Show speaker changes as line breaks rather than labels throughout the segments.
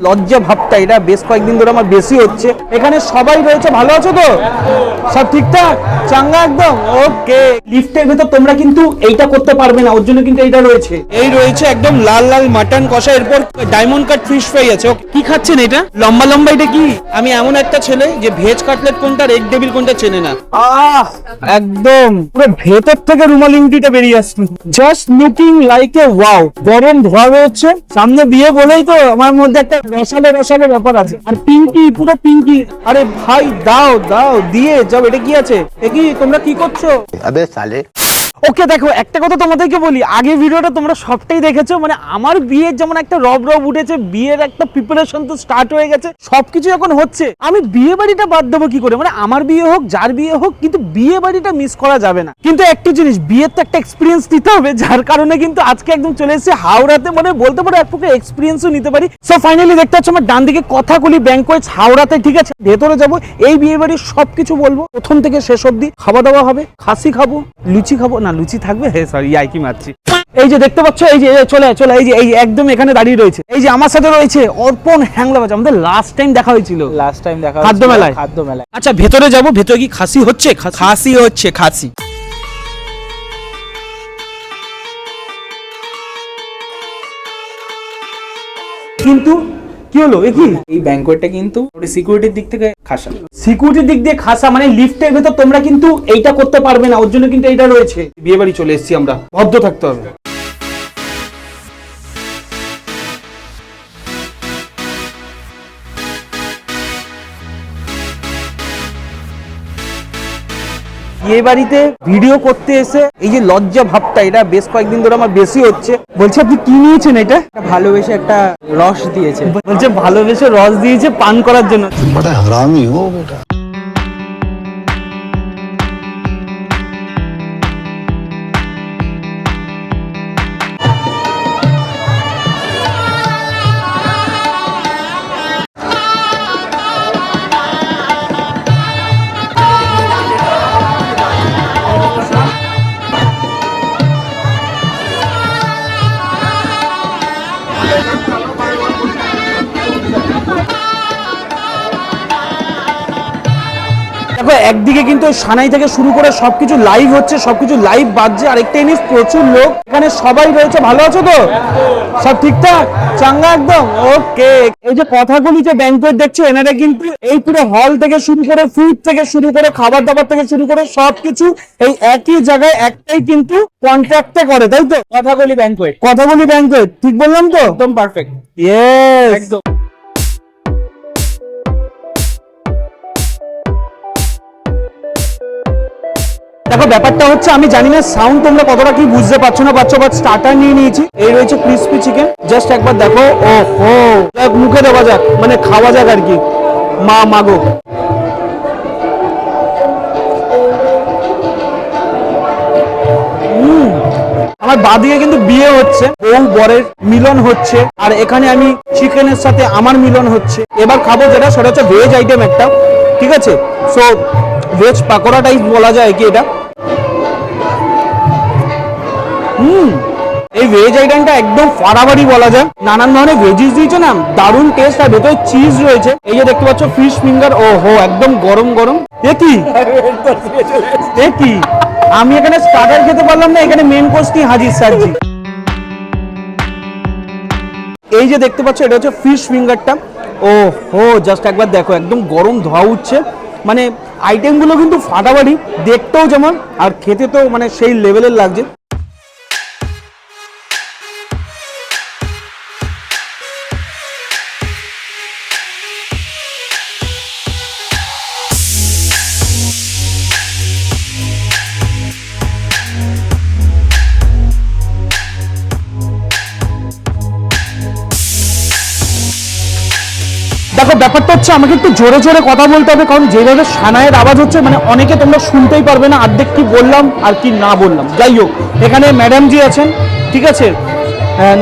লজ্জা ভাবটা এটা বেশ কয়েকদিন ধরে আমার বেশি হচ্ছে। এখানে সবাই রয়েছে ভালো আছো তো? সব ঠিকঠাক? চাঙ্গা একদম? ওকে। লিফটের ভেতর তোমরা কিন্তু এইটা করতে পারবে না ওর জন্য কিন্তু এইটা রয়েছে। এই রয়েছে একদম লাল লাল মাটন কষা এরপর ডায়মন্ড কাট ফিশ ফ্রাই আছে। কি খাচ্ছেন এটা? লম্বা লম্বা এটা কি? আমি এমন একটা ছেলে যে ভেজ কাটলেট কোনটা আর এগ ডেবিল কোনটা চেনে না। আহ! একদম। পুরো ভেতর থেকে রুমালি রুটিটা বেরিয়ে আসছে। Just looking like a wow গরম ধোয়া হচ্ছে সামনে বিয়ে বলেই তো আমার মধ্যে একটা রসালো রসালো ব্যাপার আছে। আর পিঙ্কি, পুরো পিঙ্কি। আরে ভাই, দাও দাও, দিয়ে, যাও, এটা কি আছে? এ কি, তোমরা কি করছ?
আবে, সালে।
ওকে দেখো, একটা কথা তোমাদেরকে বলি, আগে ভিডিওটা তোমরা সবটাই দেখেছ মানে আমার বিয়ের যেমন একটা রব রব উঠেছে, বিয়ের একটা প্রিপারেশন তো স্টার্ট হয়ে গেছে, সবকিছু এখন হচ্ছে। আমি বিয়ে বাড়িটা বাদ দেবো কি করে? মানে আমার বিয়ে হোক, যার বিয়ে হোক, কিন্তু বিয়ে বাড়িটা মিস করা যাবে না। কিন্তু একটা জিনিস, বিয়ের তো একটা এক্সপিরিয়েন্স দিতে হবে, যার কারণে কিন্তু আজকে একদম চলে এসেছি হাওড়াতে মানে বলতে পারো এক প্রকার এক্সপিরিয়েন্সও নিতে পারি। সো ফাইনালি দেখতে পাচ্ছ আমার ডান দিকে কথা কথাগুলি ব্যাংকোয়েজ হাওড়াতে, ঠিক আছে? ভেতরে যাব, এই বিয়ে বাড়ির সবকিছু বলব। প্রথম থেকে শেষ অব্দি খাওয়া দাওয়া হবে, খাসি খাব, লুচি খাব, না লুচি থাকবে? সরি ইয়াইকি মারছি? এই যে দেখতে পাচ্ছ এই যে চলে চলে এই যে এই একদম এখানে দাঁড়িয়ে রয়েছে। এই যে আমার সাথে রয়েছে অর্পণ হ্যাংলাবাজ আমাদের লাস্ট টাইম দেখা হয়েছিল।
লাস্ট টাইম দেখা
খাদ্য মেলায়?
খাদ্য মেলায়।
আচ্ছা ভেতরে যাব ভেতরে কি খাসি হচ্ছে? খাসি
হচ্ছে খাসি।
কিন্তু কি হলো? এ কি?
এই ব্যাংকোয়েটটা কিন্তু সিকিউরিটির দিক থেকে খাসা।
সিকিউরিটির দিক দিয়ে খাসা মানে লিফটের ভেতর তোমরা কিন্তু এইটা করতে পারবে না ওর জন্য কিন্তু এইটা রয়েছে। বিয়ে বাড়ি চলে এসেছি আমরা ভদ্র থাকতে হবে। বিয়ে বাড়িতে ভিডিও করতে এসে এই যে লজ্জা ভাবটা এটা বেশ কয়েকদিন ধরে আমার বেশি হচ্ছে। বলছে আপনি কি নিয়েছেন এটা?
ভালোবেসে একটা রস দিয়েছে।
বলছে ভালোবেসে রস দিয়েছে পান করার জন্য। দেখবে একদিকে কিন্তু সানাই থেকে শুরু করে সবকিছু লাইভ হচ্ছে সবকিছু লাইভ বাজছে আর একটা জিনিস প্রচুর লোক। এখানে সবাই রয়েছে ভালো আছো তো? সব ঠিকঠাক? চাঙ্গা একদম? ওকে। এই যে কথাগুলি যে ব্যাংকুয়েট দেখছ এনারা কিন্তু এই পুরো হল থেকে শুরু করে ফুড থেকে শুরু করে খাবার দাবার থেকে শুরু করে সবকিছু এই একই জায়গায় একটাই কিন্তু কন্ট্রাক্টে করে তাই তো?
কথাগুলি ব্যাংকুয়েট
কথাগুলি ব্যাংকুয়েট ঠিক বললাম তো?
একদম পারফেক্ট
ইয়েস
একদম।
দেখো, ব্যাপারটা হচ্ছে আমি জানি না সাউন্ড তোমরা কতটা কি বুঝতে পারছ না পারছ বাট স্টার্টার নিয়ে নিয়েছি। এই রয়েছে ক্রিসপি চিকেন জাস্ট একবার দেখো ও হো মুখে দেওয়া যাক মানে খাওয়া যাক আর কি। মা মাগো আমার বাদিকে কিন্তু বিয়ে হচ্ছে, বউ বরের মিলন হচ্ছে, আর এখানে আমি চিকেনের সাথে আমার মিলন হচ্ছে। এবার খাব যেটা, সেটা হচ্ছে ভেজ আইটেম একটা, ঠিক আছে? সো ভেজ পাকোড়া টাইপ বলা যায় কি এটা? এই ভেজ আইটেমটা একদম ফাড়াবাড়ি বলা যায়। নানান ধরনের ভেজিস দিয়েছে না, দারুণ টেস্ট আর ভেতরে চিজ রয়েছে। এই যে দেখতে পাচ্ছ ফিশ ফিঙ্গার ও হো একদম গরম গরম। কি? এ কি? আমি এখানে স্টার্টার খেতে পারলাম না, এখানে মেন কোর্স নিয়ে হাজির স্যারজি। এই যে দেখতে পাচ্ছ, এটা হচ্ছে ফিশ ফিঙ্গারটা ও হো জাস্ট একবার দেখো, একদম গরম ধোয়া উঠছে। মানে আইটেমগুলো কিন্তু ফাটাফাটি, দেখতেও যেমন, আর খেতে তো মানে সেই লেভেলের লাগছে। দেখো, ব্যাপারটা হচ্ছে আমাকে একটু জোরে জোরে কথা বলতে হবে, কারণ যেভাবে সানায়ের আওয়াজ হচ্ছে মানে অনেকে তোমরা শুনতেই পারবে না অর্ধেক কি বললাম আর কি না বললাম। যাই হোক, এখানে ম্যাডাম জি আছেন, ঠিক আছে?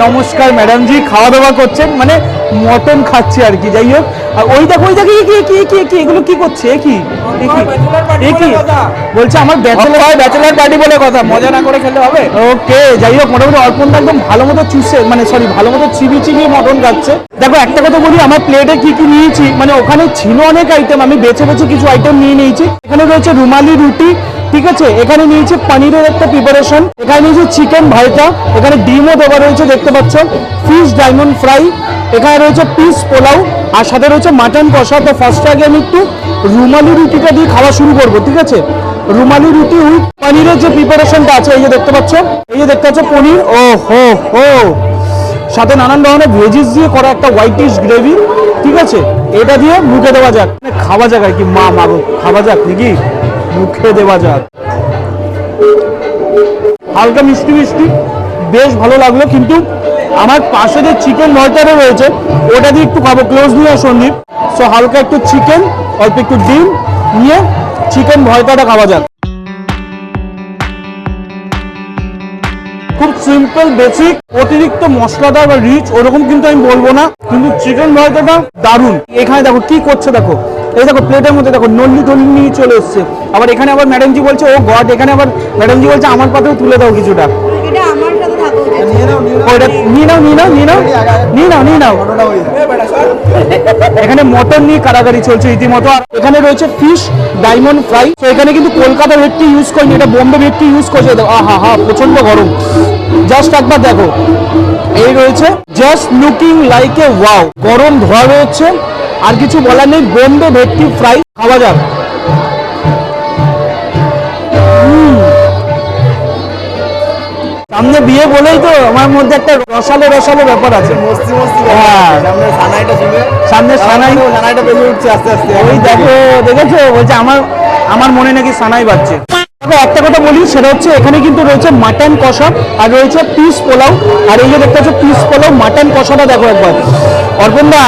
নমস্কার ম্যাডাম জি খাওয়া দাওয়া করছেন মানে মটন খাচ্ছি আর কি যাই হোক। আর ওই দেখো ওই দেখো কি কি কি কি এগুলো কি করছে কি? কি? কি? বলছে আমার ব্যাচেলার
ব্যাচেলার পার্টি বলে কথা মজা না করে খেলে হবে।
ওকে যাই হোক মোটামুটি অর্পণ একদম ভালো মতো চুষে মানে সরি ভালো মতো চিবি চিবি মটন খাচ্ছে। দেখো একটা কথা বলি আমার প্লেটে কি কি নিয়েছি মানে ওখানে ছিল অনেক আইটেম আমি বেছে বেছে কিছু আইটেম নিয়ে নিয়েছি। এখানে রয়েছে রুমালি রুটি ঠিক আছে, এখানে নিয়েছি পনিরের একটা প্রিপারেশন এখানে নিয়েছি চিকেন ভাইটা, এখানে ডিমও দেওয়া রয়েছে, দেখতে পাচ্ছ। ফিশ ডায়মন্ড ফ্রাই এখানে রয়েছে পিস পোলাও, আর সাথে রয়েছে মাটন কষা। তো ফার্স্টে আগে আমি একটু রুমালি রুটিটা দিয়ে খাওয়া শুরু করব, ঠিক আছে? রুমালি রুটি উইথ পনিরের যে প্রিপারেশনটা আছে, এই যে দেখতে পাচ্ছ, এই যে দেখতে পাচ্ছ পনির, ও হো হো। সাথে নানান ধরনের ভেজিস দিয়ে করা একটা হোয়াইট হোয়াইটিশ গ্রেভি ঠিক আছে? এটা দিয়ে মুখে দেওয়া যাক। মানে খাওয়া যাক আর কি, মা মাগো, খাওয়া যাক নাকি? মুখে দেওয়া যাক। হালকা মিষ্টি মিষ্টি, বেশ ভালো লাগল কিন্তু আমার পাশে যে চিকেন ভর্তাটা রয়েছে, ওটা দিয়ে একটু খাব। ক্লোজ নিয়ে সন্দীপ সো হালকা একটু চিকেন অল্প একটু ডিম নিয়ে চিকেন ভর্তাটা খাওয়া যাক। খুব সিম্পল বেসিক অতিরিক্ত মশলাদার বা রিচ ওরকম কিন্তু আমি বলব না। কিন্তু চিকেন ভর্তাটা দারুণ এখানে দেখো কি করছে দেখো। এই দেখো প্লেটের মধ্যে দেখো, নল্লি টল্লি নিয়ে চলে এসছে। আবার এখানে আবার ম্যাডামজি বলছে, ও গড, এখানে আবার ম্যাডামজি বলছে, আমার পাতেও তুলে দাও কিছুটা। এখানে মটন নিয়ে কারাগারি চলছে এখানে রয়েছে ফিশ, ডায়মন্ড ফ্রাই। এখানে কিন্তু ভেটকি ইউজ করিনি, এটা বোম্বে ভেটকি ইউজ করছে। আহা, হা প্রচণ্ড গরম। জাস্ট একবার দেখো। এই রয়েছে just looking like a wow গরম ধোয়া রয়েছে, আর কিছু বলার নেই, বোম্বে ভেটকি ফ্রাই খাওয়া যাক। সামনে বিয়ে বলেই তো আমার মধ্যে একটা রসালো রসালো ব্যাপার আছে। হ্যাঁ। সামনে সানাই। উঠছে আস্তে আস্তে। ওই দেখো দেখেছ? বলছে আমার আমার মনে নাকি সানাই বাজছে। তবে একটা কথা বলি সেটা হচ্ছে এখানে কিন্তু রয়েছে মাটন কষা আর রয়েছে পিস পোলাও। আর এই যে দেখতে পাচ্ছ পিস পোলাও মাটন কষাটা দেখো একবার। অর্পণ দা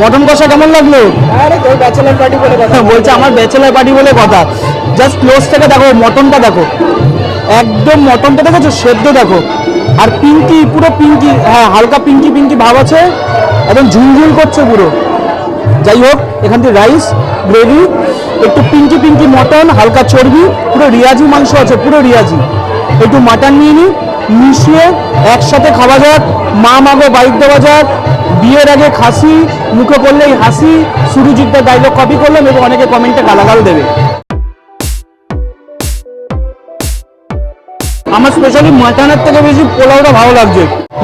মটন কষা কেমন লাগল?
আরে তোর ব্যাচেলার পার্টি বলে কথা।
বলছে আমার ব্যাচেলার পার্টি বলে কথা। জাস্ট ক্লোজ থেকে দেখো মটনটা দেখো। একদম মটনটা দেখেছ? সেদ্ধ দেখো। আর পিঙ্কি পুরো পিঙ্কি হ্যাঁ হালকা পিঙ্কি পিঙ্কি ভাব আছে। একদম ঝুলঝুল করছে পুরো। যাই হোক, এখান থেকে রাইস গ্রেভি একটু পিঙ্কি পিঙ্কি মটন, হালকা চর্বি, পুরো রিয়াজি মাংস আছে, পুরো রিয়াজি। একটু মাটন নিয়ে নিই মিশিয়ে একসাথে খাওয়া যাক। মা মাগো বাইক দেওয়া যাক। বিয়ের আগে খাসি, মুখে করলেই হাসি। সুরুজিৎদার ডায়লগ কপি করলাম এবং অনেকে কমেন্টে গালাগাল দেবে। আমার স্পেশালি মাটনের থেকে বেশি পোলাওটা ভালো লাগছে।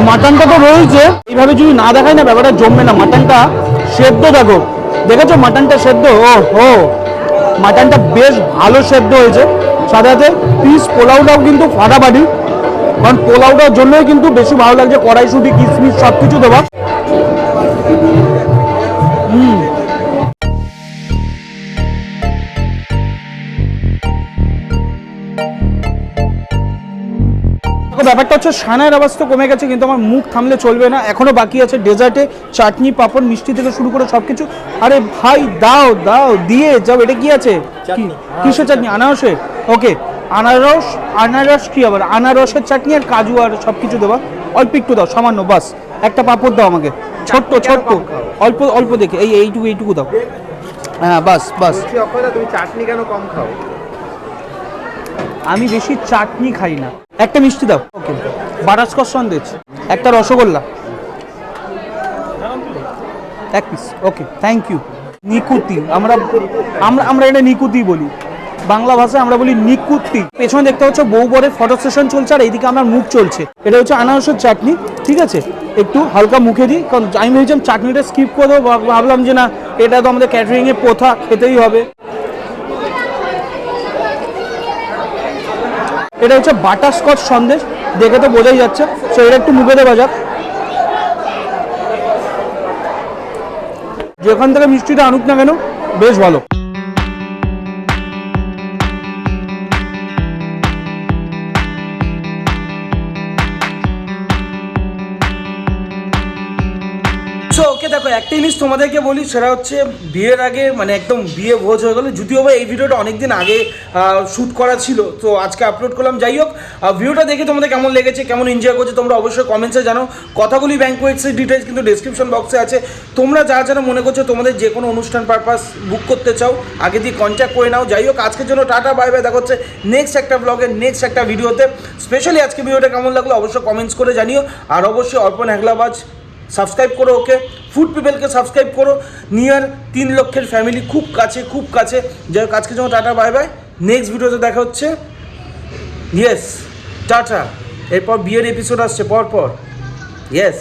মাটনটা তো রয়েছে, এইভাবে যদি না দেখায় না, ব্যাপারটা জমবে না। মাটনটা সেদ্ধ দেখো। দেখেছ মাটনটা সেদ্ধ? ও হো মাটনটা বেশ ভালো সেদ্ধ হয়েছে। সাথে সাথে পিস পোলাওটাও কিন্তু ফাটাফাটি। কারণ পোলাওটার জন্যই কিন্তু বেশি ভালো লাগছে। কড়াইশুটি, কিশমিশ সব কিছু দেওয়া। ব্যাপারটা হচ্ছে সানার আওয়াজ তো কমে গেছে কিন্তু আমার মুখ থামলে চলবে না। এখনও বাকি আছে ডেজার্টে চাটনি পাপড় মিষ্টি থেকে শুরু করে সবকিছু। আরে ভাই দাও দাও দিয়ে যাও এটা কি আছে? কিসের চাটনি? আনারসের? ওকে আনারস আনারস কি আবার? আনারসের চাটনি আর কাজু আর সবকিছু দেওয়া? অল্প একটু দাও সামান্য বাস। একটা পাপড় দাও আমাকে। ছোট্ট ছোট্ট। অল্প অল্প দেখে এই এইটুকু এইটুকু দাও। হ্যাঁ বাস বাস।
তুমি চাটনি কেন কম খাও?
আমি বেশি চাটনি খাই না। একটা মিষ্টি দাও। ওকে বাটারস্কচ সন্দেশ একটা রসগোল্লা। এক পিস ওকে থ্যাংক ইউ নিকুতি, আমরা আমরা আমরা এটা নিকুতি বলি। বাংলা ভাষায় আমরা বলি নিকুতি। পেছনে দেখতে পাচ্ছ, বউ বরের ফটো সেশন চলছে আর এইদিকে আমার মুখ চলছে। এটা হচ্ছে আনারসের চাটনি, ঠিক আছে? একটু হালকা মুখে দিই, কারণ আমি ভেবেছিলাম চাটনিটা স্কিপ করে দেবো, ভাবলাম যে না, এটা তো আমাদের ক্যাটারিং এর প্রথা, খেতেই হবে। এটা হচ্ছে বাটার স্কচ সন্দেশ, দেখে তো বোঝাই যাচ্ছে। সো এটা একটু মুখে দেওয়া যাক। যেখান থেকে মিষ্টিটা আনুক না কেন, বেশ ভালো। একটা জিনিস তোমাদেরকে বলি, সেটা হচ্ছে বিয়ের আগে মানে একদম বিয়ে ভোজ হয়ে গেলো। যদিও বা এই ভিডিওটা অনেকদিন আগে শ্যুট করা ছিল, তো আজকে আপলোড করলাম। যাই হোক ভিডিওটা দেখে তোমাদের কেমন লেগেছে, কেমন এনজয় করছে, তোমরা অবশ্যই কমেন্টসে জানো কথাগুলি ব্যাঙ্কোয়েটসের ডিটেলস কিন্তু ডেসক্রিপশন বক্সে আছে। তোমরা যা যারা মনে করছ, তোমাদের যে কোনো অনুষ্ঠান পারপাস বুক করতে চাও, আগে দিয়ে কন্ট্যাক্ট করে নাও। যাই হোক, আজকের জন্য টাটা বাই বাই দেখা হচ্ছে নেক্সট একটা ব্লগে নেক্সট একটা ভিডিওতে স্পেশালি আজকে ভিডিওটা কেমন লাগল, অবশ্যই কমেন্টস করে জানিও। আর অবশ্যই অর্পণ হেগলাবাজ সাবস্ক্রাইব করো ওকে। ফুড পিপলকে সাবস্ক্রাইব করো। নিয়ার তিন লক্ষের ফ্যামিলি খুব কাছে খুব কাছে। যাই হোক আজকে যেমন টাটা বাই বাই নেক্সট ভিডিওতে দেখা হচ্ছে। Yes tata. এরপর বিয়ের এপিসোড আসছে পর পর ইয়েস